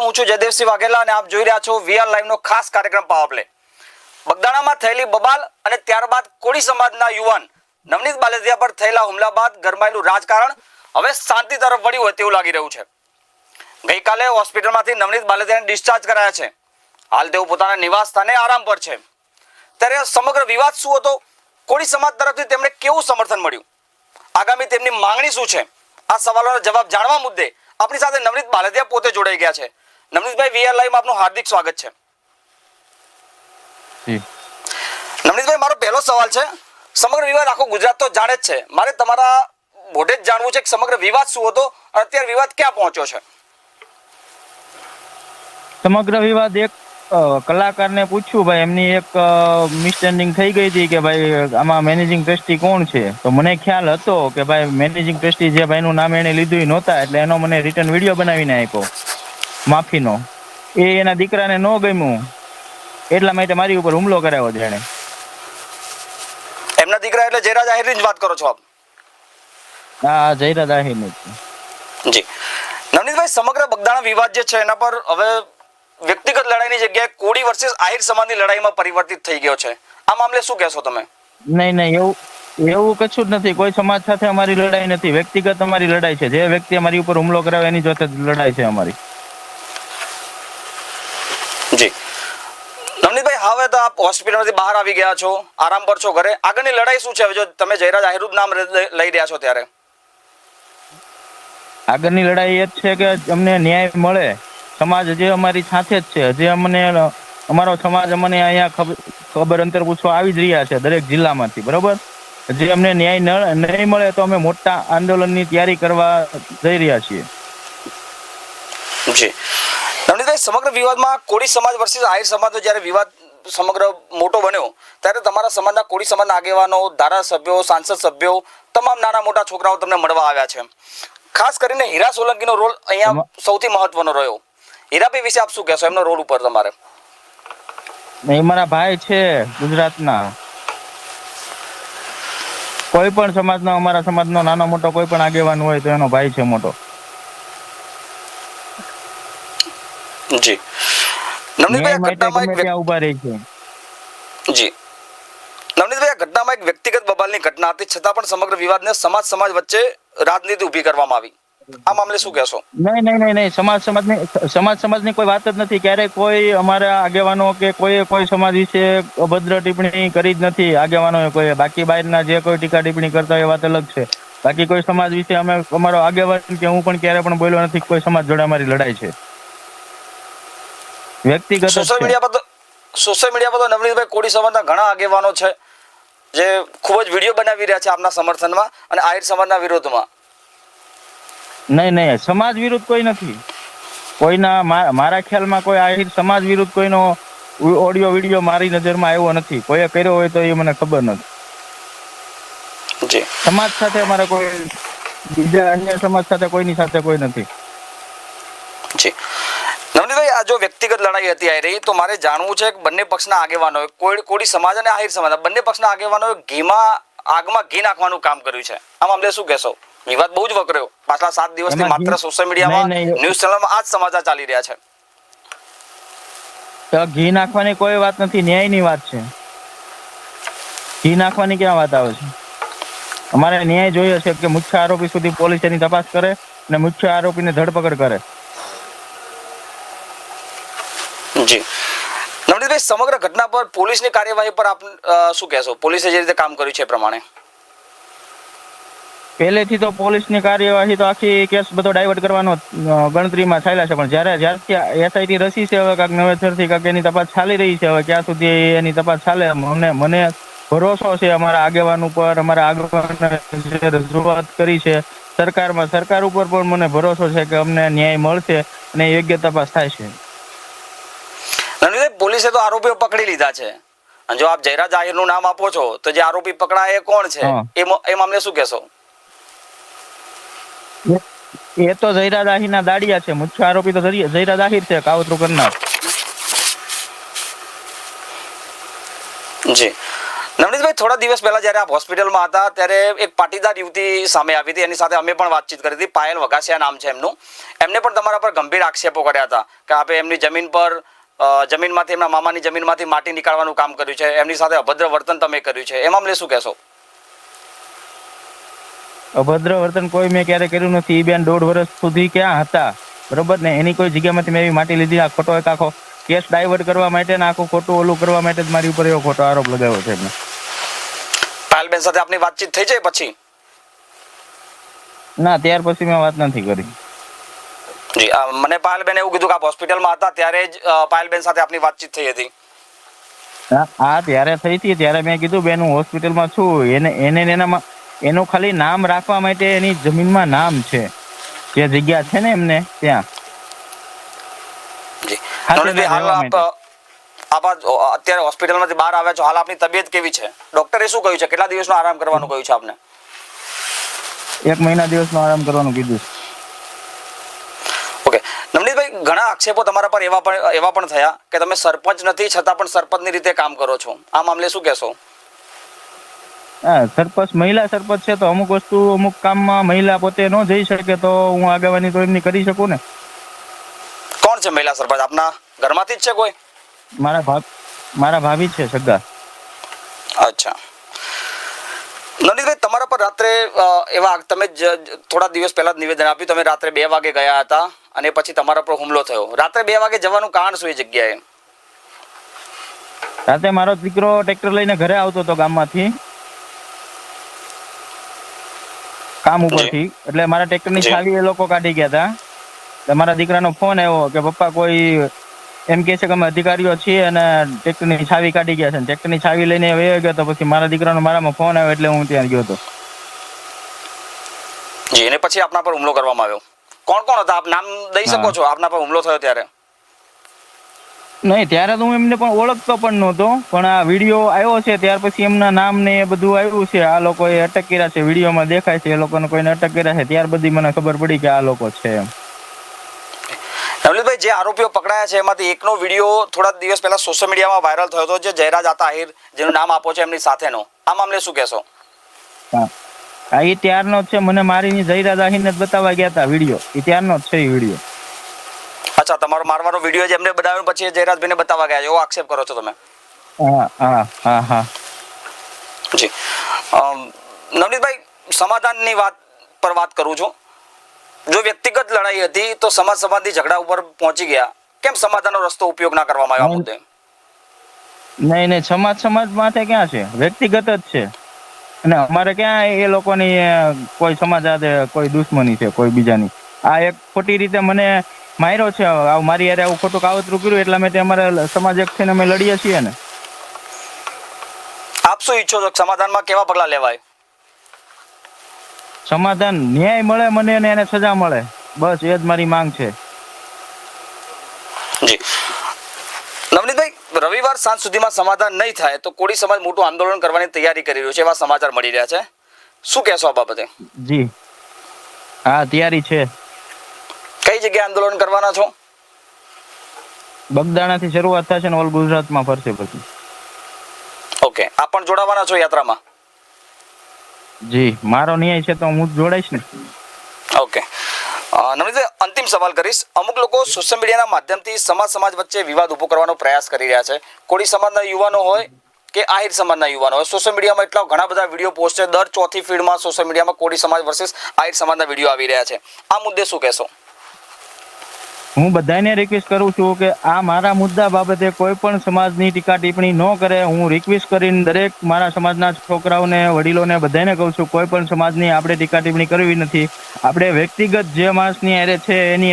હું છું જયદેવસિંહ વાઘેલા અને આપ જોઈ રહ્યા છો વીઆર લાઈવ નો ખાસ કાર્યક્રમ પાવર પ્લે બગદાણામાં થયેલી બબાલ અને ત્યારબાદ કોળી સમાજના યુવાન નવનીત બાલેદિયા પર થયેલા હુમલા બાદ ગરમાયેલું રાજકારણ હવે શાંતિ તરફ વળ્યું હોય તેવું લાગી રહ્યું છે. ગઈકાલે હોસ્પિટલમાંથી નવનીત બાલેદિયાને ડિસ્ચાર્જ કરાયા છે. હાલ તેઓ પોતાના નિવાસ સ્થાને આરામ પર છે. ત્યારે સમગ્ર વિવાદ શું હતો? કોળી સમાજ તરફથી તેમને કેવું સમર્થન મળ્યું? આગામી તેમની માંગણી શું છે? આ સવાલોના જવાબ જાણવા મુદ્દે આપણી સાથે નવનીત બાલદિયા પોતે જોડાઈ ગયા છે. નવનીતભાઈ વીઆર લાઈવ આપનું હાર્દિક સ્વાગત છે. જી. નવનીતભાઈ મારો પહેલો સવાલ છે. સમગ્ર વિવાદ આખો ગુજરાત તો જાણે જ છે. મારે તમારા મોઢે જ જાણવું છે કે સમગ્ર વિવાદ શું હતો અત્યારે વિવાદ ક્યાં પહોંચ્યો છે? સમગ્ર વિવાદ એક કલાકારને પૂછ્યું ભાઈ એમની એક મિસસ્ટેન્ડિંગ થઈ ગઈ હતી કે ભાઈ આમાં મેનેજિંગ ટ્રસ્ટી કોણ છે? તો મને ખ્યાલ હતો કે ભાઈ મેનેજિંગ ટ્રસ્ટી જે ભાઈનું નામ એણે લીધું નહોતા એટલે એનો મને રિટર્ન વીડિયો બનાવીને આપ્યો. માફીનો. એ એના દીકરાને ન ગમ્યું. એટલા માટે મારી ઉપર હુમલો કરાવ્યો છે એણે. એમના દીકરા એટલે જયરાજ આહિરની જ વાત કરો છો આપ? હા જયરાજ આહિરની જી. નવનીતભાઈ સમગ્ર બગદાણા વિવાદ જે છે એના પર હવે વ્યક્તિગત લડાઈની જગ્યાએ કોળી વર્સિસ આહિર સમાજની લડાઈમાં પરિવર્તિત થઈ ગયો છે. આ મામલે શું કહેશો તમે? નહીં નહીં એવું એવું કશું જ નથી. કોઈ સમાજ સાથે અમારી લડાઈ નથી. વ્યક્તિગત અમારી લડાઈ છે. જે વ્યક્તિ અમારી ઉપર હુમલો કરાવે એની જોતે લડાઈ છે અમારી જી નવનીતભાઈ હવે તો આપ હોસ્પિટલમાંથી બહાર આવી ગયા છો આરામ પર છો ઘરે. આગળની લડાઈ શું છે? હવે જો તમે જયરાજ આહિરુદ નામ લઈ રહ્યા છો ત્યારે. આગળની લડાઈ એ જ છે કે અમને ન્યાય મળે. સમાજ હજી અમારી સાથે જ છે. હજી અમને અમારો સમાજ અમને અહીંયા ખબર અંતર પૂછવા આવી જ રહ્યા છે દરેક જિલ્લામાંથી. બરોબર? જે અમને ન્યાય નહીં મળે તો અમે મોટા આંદોલનની તૈયારી કરવા જઈ રહ્યા છીએ. જી. નવનીતભાઈ સમગ્ર વિવાદમાં કોળી સમાજ વર્સિસ આહિર સમાજનો જ્યારે વિવાદ સમગ્ર મોટો બન્યો ત્યારે તમારા સમાજના કોળી સમાજના આગેવાનો ધારાસભ્યો સાંસદ સભ્યો તમામ નાના મોટા છોકરાઓ તમને મળવા આવ્યા છે. ખાસ કરીને હીરા સોલંકીનો રોલ અહીંયા સૌથી મહત્વનો રહ્યો. હીરાભાઈ વિશે આપ શું કહેશો? એમનો રોલ ઉપર તમારે. એ મારા ભાઈ છે ગુજરાતના. કોઈ પણ સમાજનો અમારા સમાજનો નાનો મોટો કોઈ પણ આગેવાન હોય તો એનો ભાઈ છે મોટો. જી. નવનીતભાઈ ઘટનામાં એક ઊભા રહી છે. જી. નવનીતભાઈ આ ઘટનામાં એક વ્યક્તિગત બબાલની ઘટના હતી. છતાં પણ સમગ્ર વિવાદને સમાજ સમાજ વચ્ચે રાજનીતિ ઊભી કરવામાં આવી. આ મામલે શું કહેશો? નહીં નહીં નહીં નહીં. સમાજ સમાજની સમાજ સમાજની કોઈ વાત જ નથી. ક્યારેય કોઈ અમારા આગેવાનો કે કોઈ કોઈ સમાજ વિશે અભદ્ર ટિપ્પણી કરી જ નથી. આગેવાનોએ કોઈ. બાકી બહારના જે કોઈ ટીકા ટિપ્પણી કરતા હોય એ વાત અલગ છે. બાકી કોઈ સમાજ વિશે અમે અમારો આગેવાન કે હું પણ ક્યારે પણ બોલ્યો નથી કોઈ સમાજ જોડે અમારી લડાઈ છે. વ્યક્તિગત સોશિયલ મીડિયા પર તો સોશિયલ મીડિયા પર તો નવનીતભાઈ કોળી સમાજના ઘણા આગેવાનો છે જે ખૂબ જ વીડિયો બનાવી રહ્યા છે આપના સમર્થનમાં અને આહિર સમાજના વિરોધમાં. નહીં નહીં સમાજ વિરુદ્ધ કોઈ નથી. કોઈના મારા ખ્યાલમાં કોઈ આહિર સમાજ વિરુદ્ધ કોઈનો ઓડિયો વીડિયો મારી નજરમાં આવ્યો નથી. કોઈએ કર્યો હોય તો એ મને ખબર નથી. સમાજ સાથે અમારે કોઈ બીજા અન્ય સમાજ સાથે કોઈની સાથે કોઈ નથી. જો વ્યક્તિગત લડાઈ હતી આવી રહી તો મારે જાણવું છે કે બંને પક્ષના આગેવાનોએ કોઈ કોડી સમાજ અને આહિર સમાજ બંને પક્ષના આગેવાનોએ ઘીમાં આગમાં ઘી નાખવાનું કામ કર્યું છે. આ મામલે શું કહેશો? વિવાદ બહુ જ વકર્યો. પાછલા સાત દિવસથી માત્ર સોશિયલ મીડિયામાં. ન્યૂઝ ચેનલમાં આ જ સમાચાર ચાલી રહ્યા છે. ઘી નાખવાની કોઈ વાત નથી ન્યાયની વાત છે. ઘી નાખવાની ક્યાં વાત આવે છે? અમારે ન્યાય જોઈએ છે કે મુખ્ય આરોપી સુધી પોલીસ એની તપાસ કરે અને મુખ્ય આરોપીને ધરપકડ કરે. નવનીતભાઈ, સમગ્ર ઘટના પર પોલીસની કાર્યવાહી પર આપ શું કહેશો? પોલીસે જે રીતે કામ કર્યું છે એ પ્રમાણે? પહેલેથી તો પોલીસની કાર્યવાહી તો આખી કેસ બધો ડાયવર્ટ કરવાનો ગણતરીમાં થયેલા છે. પણ જ્યારે જ્યારથી એસઆઈટી રસી છે હવે કાંક નવેસરથી કાંક એની તપાસ ચાલી રહી છે. હવે ક્યાં સુધી એની તપાસ ચાલે મને મને ભરોસો છે અમારા આગેવાન ઉપર, અમારા આગેવાન જે રજૂઆત કરી છે સરકારમાં. સરકાર ઉપર પણ મને ભરોસો છે કે અમને ન્યાય મળશે અને યોગ્ય તપાસ થાય છે. નવનીતભાઈ પોલીસે તો આરોપીઓ પકડી લીધા છે. અને જો આપ જયરાજ આહિરનું નામ આપો છો તો જે આરોપી પકડાય એ કોણ છે? એ મામલે શું કહેશો? એ તો જયરાજ આહિર ના દાડિયા છે. મુખ્ય આરોપી તો જયરાજ આહિર છે કાવતરું કરનાર. જી. નવનીતભાઈ થોડા દિવસ પહેલા જ્યારે આપ હોસ્પિટલમાં હતા ત્યારે એક પાટીદાર યુવતી સામે આવી હતી. એની સાથે અમે પણ વાતચીત કરી હતી. પાયલ વઘાસિયા નામ છે એમનું. એમને પણ તમારા પર ગંભીર આક્ષેપો કર્યા હતા કે આપે એમની જમીન પર જમીનમાંથી એમના મામાની જમીનમાંથી માટી નીકાળવાનું કામ કર્યું છે. એમની સાથે અભદ્ર વર્તન તમે કર્યું છે. એ મામલે શું કહેશો? અભદ્ર વર્તન કોઈ મેં ક્યારે કર્યું નથી. એ બેન દોઢ વર્ષ સુધી ક્યાં હતા? બરોબર ને? એની કોઈ જગ્યામાંથી મેં એવી માટી લીધી. આ ખોટો એક આખો કેસ ડાયવર્ટ કરવા માટે ને આખું ખોટું ઓલું કરવા માટે જ મારી ઉપર એવો ખોટો આરોપ લગાવ્યો છે એમને પાયલબેન સાથે આપની વાતચીત થઈ જાય પછી? ના ત્યાર પછી મેં વાત નથી કરી. જી મને પાયલબેન એવું કીધું કે આપ હોસ્પિટલમાં હતા ત્યારે જ પાયલબેન સાથે આપની વાતચીત થઈ હતી. હા ત્યારે થઈ હતી ત્યારે મેં કીધું બેન હું હોસ્પિટલમાં છું એને એને ને એનામાં એનું ખાલી નામ રાખવા માટે એની જમીનમાં નામ છે. જે જગ્યા છે ને એમને ત્યાં. હાલ રહેવા આપ આપ અત્યારે હોસ્પિટલમાંથી બહાર આવ્યા છો હાલ આપની તબિયત કેવી છે? ડોક્ટરે શું કહ્યું છે? કેટલા દિવસનો આરામ કરવાનું કહ્યું છે આપને? એક મહિના દિવસનો આરામ કરવાનું કીધું છે. ઘણા આક્ષેપો તમારા પર એવા પણ એવા પણ થયા કે તમે સરપંચ નથી છતાં પણ સરપંચની રીતે કામ કરો છો. આ મામલે શું કહેશો? હા સરપંચ મહિલા સરપંચ છે તો અમુક વસ્તુ અમુક કામમાં મહિલા પોતે ન જઈ શકે તો હું આગેવાની તો એમની કરી શકું ને. કોણ છે મહિલા સરપંચ? આપના ઘરમાંથી જ છે કોઈ? મારા ભાભ મારા ભાભી છે સગા. અચ્છા. નવનીતભાઈ તમારા પર રાત્રે એવા તમે થોડા દિવસ પહેલા જ નિવેદન આપ્યું તમે રાત્રે બે વાગે ગયા હતા અને પછી તમારા પર હુમલો થયો. રાત્રે બે વાગે જવાનું કારણ શું એ જગ્યાએ? રાતે મારો દીકરો ટ્રેક્ટર લઈને ઘરે આવતો હતો ગામમાંથી. કામ ઉપરથી. એટલે મારા ટ્રેક્ટરની. ચાવી એ લોકો કાઢી ગયા હતા. મારા દીકરાનો ફોન આવ્યો કે પપ્પા કોઈ એમ કહે છે કે અમે અધિકારીઓ છીએ અને ટ્રેક્ટરની છાવી કાઢી ગયા છે. ટ્રેક્ટરની છાવી લઈને વયો ગયો તો પછી મારા દીકરાનો મારામાં ફોન આવ્યો એટલે હું ત્યાં ગયો હતો. જી અને પછી આપના પર હુમલો કરવામાં આવ્યો. કોણ કોણ હતા? આપ નામ દઈ શકો છો? આપના પર હુમલો થયો ત્યારે? નહીં ત્યારે તો હું એમને પણ ઓળખતો પણ નહોતો. પણ આ વીડિયો આવ્યો છે ત્યાર પછી એમના નામ ને એ બધું આવ્યું છે. આ લોકોએ અટક કર્યા છે વિડીયોમાં દેખાય છે એ લોકોને કોઈને અટક કર્યા છે. ત્યાર બધી મને ખબર પડી કે આ લોકો છે એમ. જે આરોપીઓ પકડાયા છે એમાંથી એકનો વીડિયો થોડા દિવસ પહેલા સોશિયલ મીડિયામાં વાયરલ થયો હતો જે જયરાજ આતા આહિર જેનું નામ આપો છો એમની સાથેનો. આ મામલે શું કહેશો? હા. એ ત્યારનો જ છે. મને મારીની જયરાજ આહિરને જ બતાવવા ગયા હતા વીડિયો. એ ત્યારનો જ છે એ વીડિયો. અચ્છા તમારો મારવાનો વીડિયો જે એમને બનાવ્યો પછી જયરાજભાઈને બતાવવા ગયા એવો આક્ષેપ કરો છો તમે? હા હા હા હા. જી. અમ, નવનીતભાઈ સમાધાનની વાત પર વાત કરું છું. જો વ્યક્તિગત લડાઈ હતી તો સમાજ સંબંધી ઝઘડા ઉપર પહોંચી ગયા. કેમ સમાધાનનો રસ્તો ઉપયોગ ના કરવામાં આવ્યો મુદ્દે નહીં નહીં સમાજ સમાજ માટે ક્યાં છે? વ્યક્તિગત જ છે. અને અમારે ક્યાં એ લોકોની કોઈ સમાજ સાથે કોઈ દુશ્મની છે કોઈ બીજાની. આ એક ખોટી રીતે મને માર્યો છે. આવું મારી યારે આવું ખોટું કાવતરું કર્યું એટલે માટે અમારે સમાજ એક થઈને અમે લડીએ છીએ ને. આપ શું ઈચ્છો છો? સમાધાનમાં કેવા પગલાં લેવાય? સમાધાન ન્યાય મળે મને અને એને સજા મળે. બસ એ જ મારી માંગ છે. જી. નવનીતભાઈ રવિવાર સાંજ સુધીમાં સમાધાન નહીં થાય તો કોળી સમાજ મોટું આંદોલન કરવાની તૈયારી કરી રહ્યું છે એવા સમાચાર મળી રહ્યા છે. શું કહેશો આ બાબતે? જી. હા તૈયારી છે. કઈ જગ્યાએ આંદોલન કરવાના છો? બગદાણાથી શરૂઆત થશે ને ઓલ ગુજરાતમાં ફરશે પછી. ઓકે. આપ પણ જોડાવાના છો યાત્રામાં? જી મારો ન્યાય છે તો હું જોડાઈશ ને. ઓકે અ, અંતિમ સવાલ કરીશ. અમુક લોકો સોશિયલ મીડિયાના માધ્યમથી સમાજ સમાજ વચ્ચે વિવાદ ઊભો કરવાનો પ્રયાસ કરી રહ્યા છે. કોળી સમાજના યુવાનો હોય કે આહિર સમાજના યુવાનો હોય? સોશિયલ મીડિયામાં એટલા ઘણા બધા વીડિયો પોસ્ટ છે. દર ચોથી ફીડમાં સોશિયલ મીડિયામાં કોળી સમાજ વર્સિસ આહિર સમાજના વીડિયો આવી રહ્યા છે. આ મુદ્દે શું કહેશો? હું બધાને રિક્વેસ્ટ કરું છું કે આ મારા મુદ્દા બાબતે કોઈ પણ સમાજની ટીકા ટિપ્પણી ન કરે, હું રિક્વેસ્ટ કરીને દરેક મારા સમાજના છોકરાઓને, વડીલોને બધાને કહું છું, કોઈ પણ સમાજની આપણે ટીકા ટિપ્પણી કરવી નથી. આપણે વ્યક્તિગત જે માણસની એરે છે, એની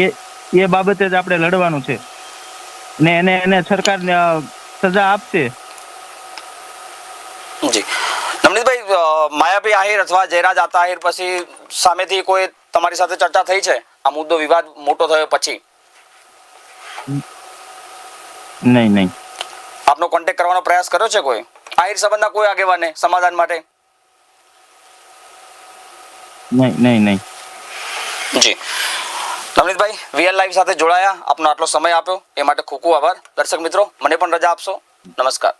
એ- એ બાબતે જ આપણે લડવાનું છે. ને એને એને સરકાર સજા આપશે. જી. નવનીતભાઈ માયાભાઈ આહિર અથવા જયરાજ આતા આહિર પછી સામેથી કોઈ તમારી સાથે ચર્ચા થઈ છે? આ મુદ્દો વિવાદ મોટો થયો પછી? નહીં નહીં. આપનો કોન્ટેક્ટ કરવાનો પ્રયાસ કર્યો છે કોઈ? આહિર સંબંધના કોઈ આગેવાને સમાધાન માટે? નહીં નહીં નહીં. જી. નવનીતભાઈ વીએલ લાઈવ સાથે જોડાયા. આપનો આટલો સમય આપ્યો. એ માટે ખૂબ ખૂબ આભાર. દર્શક મિત્રો મને પણ રજા આપશો. નમસ્કાર.